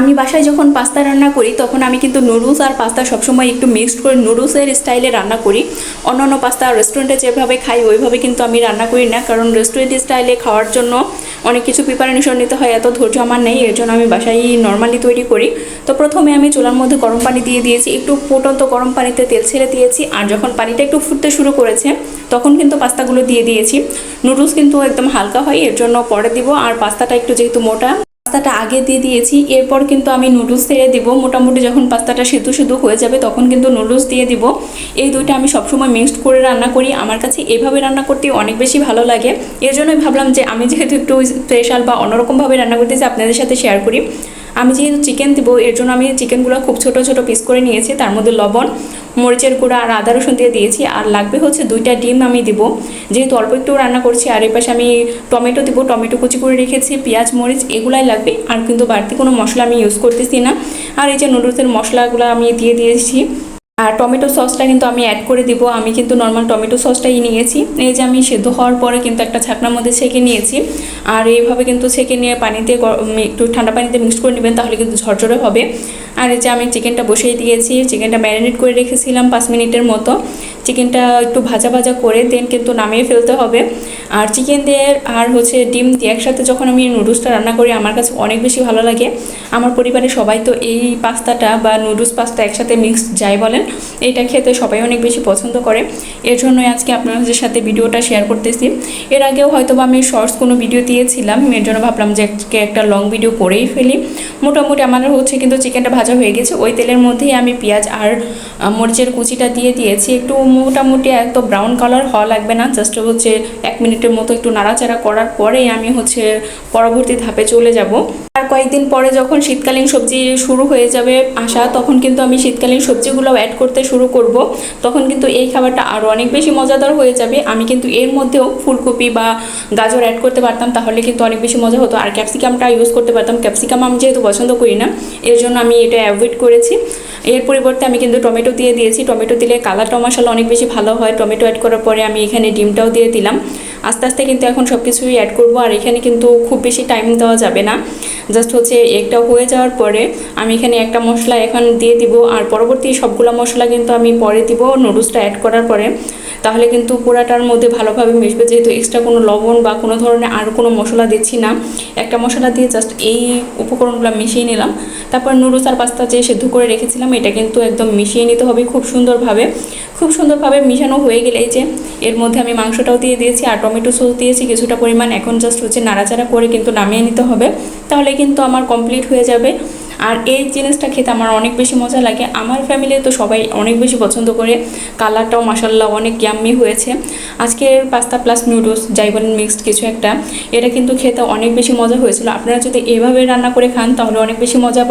আমি বাসায় যখন পাস্তা রান্না করি, তখন আমি কিন্তু নুডলস আর পাস্তা সবসময় একটু মিক্সড করে নুডলসের স্টাইলে রান্না করি। অন্যান্য পাস্তা রেস্টুরেন্টে যেভাবে খাই, ওইভাবে কিন্তু আমি রান্না করি না, কারণ রেস্টুরেন্ট স্টাইলে খাওয়ার জন্য অনেক কিছু প্রিপারেশন নিতে হয়, এত ধৈর্য আমার নেই, এর জন্য আমি বাসায় নর্মালি তৈরি করি। তো প্রথমে আমি চুলার মধ্যে গরম পানি দিয়ে দিয়েছি, একটু ফুটন্ত গরম পানিতে তেল ছেড়ে দিয়েছি, আর যখন পানিটা একটু ফুটতে শুরু করেছে, তখন কিন্তু পাস্তাগুলো দিয়ে দিয়েছি। নুডলস কিন্তু একদম হালকা হয়, এর জন্য পরে দিব, আর পাস্তাটা একটু যেহেতু মোটা পাস্তাটা আগে দিয়ে দিয়েছি, এরপর কিন্তু আমি নুডলস ছেড়ে দিব। মোটামুটি যখন পাস্তাটা সিদ্ধ সিদ্ধ হয়ে যাবে, তখন কিন্তু নুডলস দিয়ে দিব। এই দুইটা আমি সবসময় মিক্সড করে রান্না করি। আমার কাছে এভাবে রান্না করতে অনেক বেশি ভালো লাগে। এর জন্যই ভাবলাম যে, আমি যেহেতু একটু স্পেশাল বা অন্যরকমভাবে রান্না করতেছি আপনাদের সাথে শেয়ার করি। আমি যেহেতু চিকেন দেবো, এর জন্য আমি চিকেনগুলো খুব ছোট ছোট পিস করে নিয়েছি। তার মধ্যে লবণ মরিচের গুঁড়া আর আদা রসুন দিয়ে দিয়েছি। আর লাগবে হচ্ছে দুইটা ডিম আমি দেবো। যেহেতু অল্প একটু রান্না করছি, আর এই পাশে আমি টমেটো দেবো। টমেটো কুচি করে রেখেছি, পেঁয়াজ, মরিচ, এগুলাই লাগবে। আর কিন্তু বাড়তি কোনো মশলা আমি ইউজ করতেছি না। আর এই যে নুডলসের মশলাগুলো আমি দিয়ে দিয়েছি। আর টমেটো সসটা কিন্তু আমি অ্যাড করে দিব। আমি কিন্তু নর্মাল টমেটো সসটাই নিয়েছি। এই যে আমি সেদ্ধ হওয়ার পরে কিন্তু একটা ছাকনার মধ্যে ছেঁকে নিয়েছি। আর এইভাবে কিন্তু ছেঁকে নিয়ে পানিতে একটু ঠান্ডা পানিতে মিক্স করে নেবেন, তাহলে কিন্তু ঝরঝরে হবে। আর এই যে আমি চিকেনটা বসিয়ে দিয়েছি চিকেনটা ম্যারিনেট করে রেখেছিলাম পাঁচ মিনিটের মতো। চিকেনটা একটু ভাজা ভাজা করে দেন কিন্তু নামিয়ে ফেলতে হবে। আর চিকেন দিয়ে আর হচ্ছে ডিম দিয়ে একসাথে যখন আমি নুডলসটা রান্না করি, আমার কাছে অনেক বেশি ভালো লাগে। আমার পরিবারের সবাই তো এই পাস্তাটা বা নুডলস পাস্তা একসাথে মিক্স যাই বলেন। এইটা খেতে সবাই অনেক বেশি পছন্দ করে। এর জন্যই আজকে আপনাদের সাথে ভিডিওটা শেয়ার করতেছি। এর আগেও হয়তোবা আমি শর্টস কোনো ভিডিও দিয়েছিলাম, এর জন্য ভাবলাম যে আজকে একটা লং ভিডিও করেই ফেলি। মোটামুটি আমার হচ্ছে কিন্তু চিকেনটা ভাজা হয়ে গেছে। ওই তেলের মধ্যেই আমি পেঁয়াজ আর মরিচের কুচিটা দিয়ে দিয়েছি। একটু মোটামুটি এত ব্রাউন কালার হওয়া লাগবে না। জাস্ট হচ্ছে এক মিনিটের মতো একটু নাড়াচাড়া করার পরেই আমি হচ্ছে পরবর্তী ধাপে চলে যাব। কয়েকদিন পরে যখন শীতকালীন সবজি শুরু হয়ে যাবে আসা তখন কিন্তু আমি শীতকালীন সবজিগুলো অ্যাড করতে শুরু করব। তখন কিন্তু এই খাবারটা আরও অনেক বেশি মজাদার হয়ে যাবে। আমি কিন্তু এর মধ্যেও ফুলকপি বা গাজর অ্যাড করতে পারতাম, তাহলে কিন্তু অনেক বেশি মজা হতো। আর ক্যাপসিকামটা ইউজ করতে পারতাম। ক্যাপসিকাম আমি যেহেতু পছন্দ করি না, এর জন্য আমি এটা অ্যাভয়েড করেছি। এর পরিবর্তে আমি কিন্তু টমেটো দিয়ে দিয়েছি। টমেটো দিলে কালারটা মশলা অনেক বেশি ভালো হয়। টমেটো অ্যাড করার পরে আমি এখানে ডিমটাও দিয়ে দিলাম। আস্তে আস্তে কিন্তু এখন সব কিছুই অ্যাড করব। আর এখানে কিন্তু খুব বেশি টাইম দেওয়া যাবে না। জাস্ট হচ্ছে একটা হয়ে যাওয়ার পরে আমি এখানে একটা মশলা এখন দিয়ে দিব। আর পরবর্তী সবগুলো মশলা কিন্তু আমি পরে দিব নুডলসটা অ্যাড করার পরে। তাহলে কিন্তু পোড়াটার মধ্যে ভালোভাবে মিশবে। যেহেতু এক্সট্রা কোনো লবণ বা কোনো ধরনের আর কোনো মশলা দিচ্ছি না। একটা মশলা দিয়ে জাস্ট এই উপকরণগুলো মিশিয়ে নিলাম। তারপর নুডলস আর পাস্তা যে সেদ্ধ করে রেখেছিলাম, এটা কিন্তু একদম মিশিয়ে নিতে হবে খুব সুন্দরভাবে। খুব সুন্দরভাবে মিশানো হয়ে গেলে যে এর মধ্যে আমি মাংসটাও দিয়ে দিয়েছি আর টমেটো সস দিয়েছি। কিছুটা পরিমাণ এখন জাস্ট হচ্ছে নাড়াচাড়া করে কিন্তু নামিয়ে নিতে হবে। তাহলে কিন্তু আমার কমপ্লিট হয়ে যাবে। আর এই জিনিসটা খেতে আমার অনেক বেশি মজা লাগে। আমার ফ্যামিলি তো সবাই অনেক বেশি পছন্দ করে। কালারটাও মাসাল্লাহ অনেক ইয়াম্মি হয়েছে। আজকের পাস্তা প্লাস নুডলস যাই বলেন মিক্সড কিছু একটা, এটা কিন্তু খেতে অনেক বেশি মজা হয়েছিল। আপনারা যদি এভাবে রান্না করে খান, তাহলে অনেক বেশি মজা